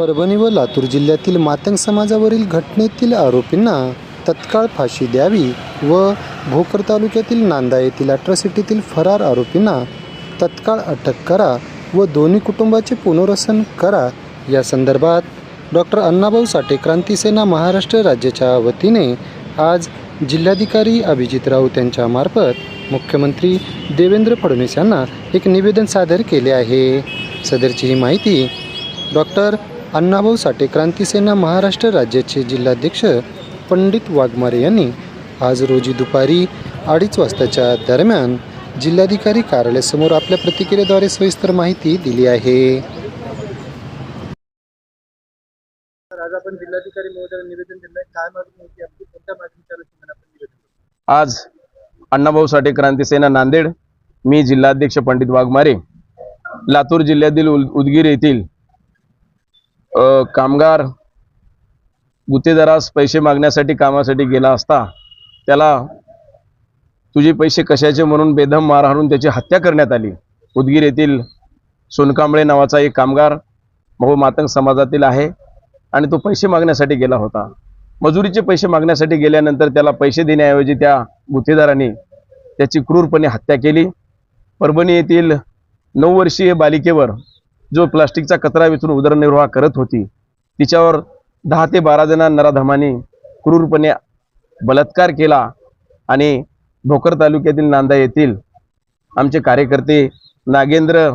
परभणी व लातूर जिल्ह्यातील मातंग समाजावरील घटनेतील आरोपींना तत्काळ फाशी द्यावी व भोकर तालुक्यातील नांदा येथील अट्रॉसिटीतील फरार आरोपींना तत्काळ अटक करा व दोन्ही कुटुंबाचे पुनर्वसन करा. या संदर्भात डॉक्टर अण्णाभाऊ साठे क्रांतीसेना महाराष्ट्र राज्याच्या वतीने आज जिल्हाधिकारी अभिजित राऊत यांच्यामार्फत मुख्यमंत्री देवेंद्र फडणवीस यांना एक निवेदन सादर केले आहे. सदरची ही माहिती डॉक्टर अण्णाभाऊ साठे क्रांतीसेना महाराष्ट्र राज्याचे जिल्हाध्यक्ष पंडित वाघमारे यांनी आज रोजी दुपारी अडीच वाजताच्या दरम्यान जिल्हाधिकारी कार्यालयासमोर आपल्या प्रतिक्रियेद्वारे सविस्तर माहिती दिली आहे. आज आपण जिल्हाधिकारी महोदयाला निवेदन दिलं काय मागणी होती आपली? कोणत्या मागणीच्या अनुषंगाने आपण निवेदन आज अण्णाभाऊ साठे क्रांतीसेना नांदेड मी जिल्हाध्यक्ष पंडित वाघमारे लातूर जिल्ह्यातील उल- उदगीर येथील कामगार गुत्तेदारास पैसे मागण्यासाठी कामासाठी गेला असता त्याला तुझे पैसे कशाचे म्हणून बेदम मार हाणून त्याची हत्या करण्यात आली. उदगीर येथील सोनकांबळे नावाचा एक कामगार भाऊ मातंग समाजातील आहे आणि तो पैसे मागण्यासाठी गेला होता. मजुरीचे पैसे मागण्यासाठी गेल्यानंतर त्याला पैसे देण्याऐवजी त्या गुत्तेदाराने त्याची क्रूरपणे हत्या केली. परभणी येथील नऊ वर्षीय बालिकेवर जो प्लास्टिकचा कचरा विचून उदरनिर्वाह करत होती तिच्यावर दहा ते बारा जणा नराधमाने क्रूरपणे बलात्कार केला आणि भोकर तालुक्यातील नांदा येथील आमचे कार्यकर्ते नागेंद्र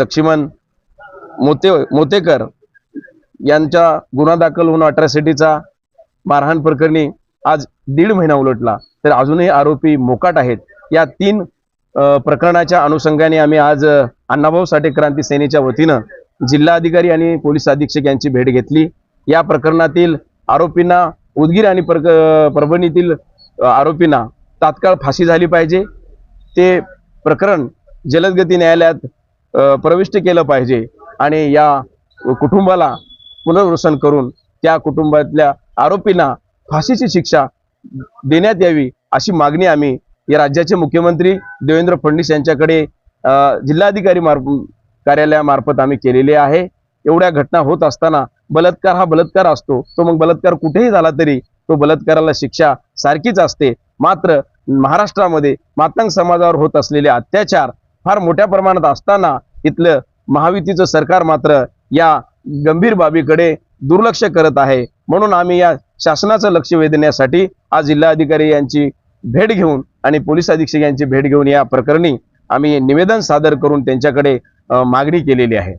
लक्ष्मण मोते मोतेकर यांच्या गुन्हा दाखल होऊन अट्रॅसिटीचा मारहाण प्रकरणी आज दीड महिना उलटला. तर अजूनही आरोपी मोकाट आहेत. या तीन प्रकरणाच्या अनुषंगाने आम्ही आज अण्णाभाऊ साठे क्रांती सेनेच्या वतीनं जिल्हाधिकारी आणि पोलीस अधीक्षक यांची भेट घेतली. या प्रकरणातील आरोपींना उदगीर आणि प्रक परभणीतील आरोपींना तात्काळ फाशी झाली पाहिजे. ते प्रकरण जलदगती न्यायालयात प्रविष्ट केलं पाहिजे आणि या कुटुंबाला पुनर्वसन करून त्या कुटुंबातल्या आरोपींना फाशीची शिक्षा देण्यात यावी अशी मागणी आम्ही या राज्याचे मुख्यमंत्री देवेंद्र फडणवीस यांच्याकडे जिल्हाधिकारी मार्फ कार्यालयामार्फत आम्ही केलेले आहे. एवढ्या घटना होत असताना बलात्कार हा बलात्कार असतो. तो मग बलात्कार कुठेही झाला तरी तो बलात्काराला शिक्षा सारखीच असते. मात्र महाराष्ट्रामध्ये मातंग समाजावर होत असलेले अत्याचार फार मोठ्या प्रमाणात असताना इथलं महायुतीचं सरकार मात्र या गंभीर बाबीकडे दुर्लक्ष करत आहे. म्हणून आम्ही या शासनाचं लक्ष वेधण्यासाठी आज जिल्हाधिकारी यांची भेट घेऊन आणि पोलीस अधीक्षक यांची भेट घेऊन या प्रकरणी आम्ही निवेदन सादर करून त्यांच्याकडे मागणी केलेली आहे.